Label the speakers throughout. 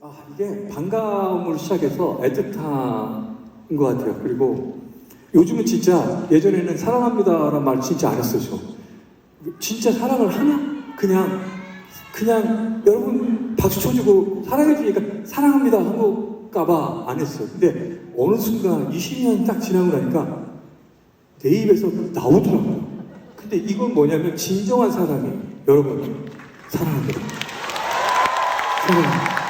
Speaker 1: 아, 이게 반가움을 시작해서 애틋한 것 같아요. 그리고 요즘은 진짜 예전에는 사랑합니다라는 말 진짜 안. 저. 진짜 사랑을 하나? 그냥 그냥 여러분 박수 쳐주고 사랑해주니까 사랑합니다 한거까봐 안 했어요. 근데 어느 순간 20년 딱 지나고 나니까 내 입에서 나오더라고요. 근데 이건 뭐냐면 진정한 사랑이 여러분 사랑합니다. 사랑합니다.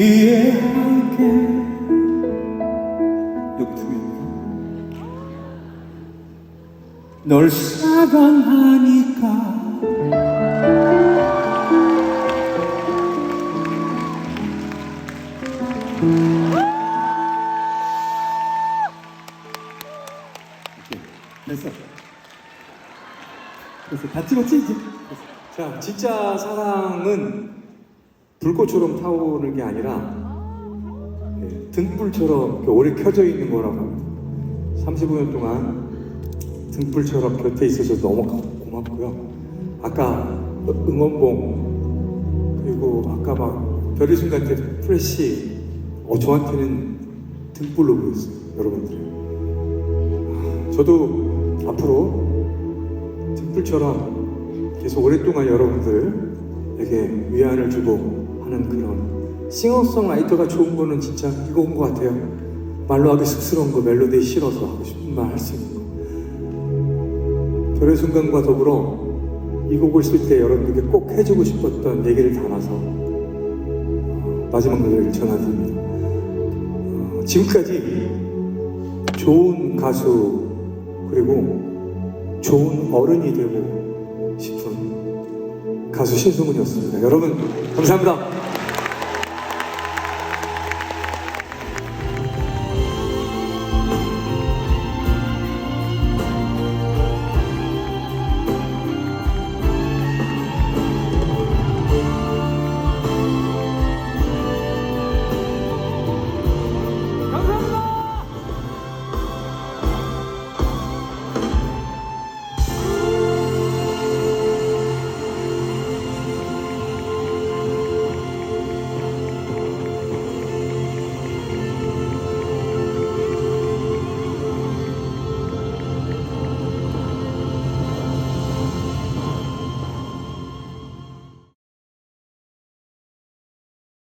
Speaker 1: 두 개입니다 널 사랑하니까. 됐어. 됐어. 다 찍었지 이제? 자 진짜 사랑은 불꽃처럼 타오르는 게 아니라 예, 등불처럼 오래 켜져 있는 거라고 합니다. 35년 동안 등불처럼 곁에 있어서 너무 고맙고요. 아까 응원봉 그리고 아까 막 별의 순간 때 프레시 어, 저한테는 등불로 보였어요. 여러분들. 아, 저도 앞으로 등불처럼 계속 오랫동안 여러분들에게 위안을 주고 하는 그런 싱어송라이터가 좋은 거는 진짜 이거인 것 같아요. 말로 하기 쑥스러운 거 멜로디 실어서 하고 싶은 말 할 수 있는 거. 별의 순간과 더불어 이 곡을 쓸 때 여러분들께 꼭 해주고 싶었던 얘기를 담아서 어, 마지막 노래를 전해드립니다. 어, 지금까지 좋은 가수 그리고 좋은 어른이 되고 가수 신승훈이었습니다. 여러분 감사합니다.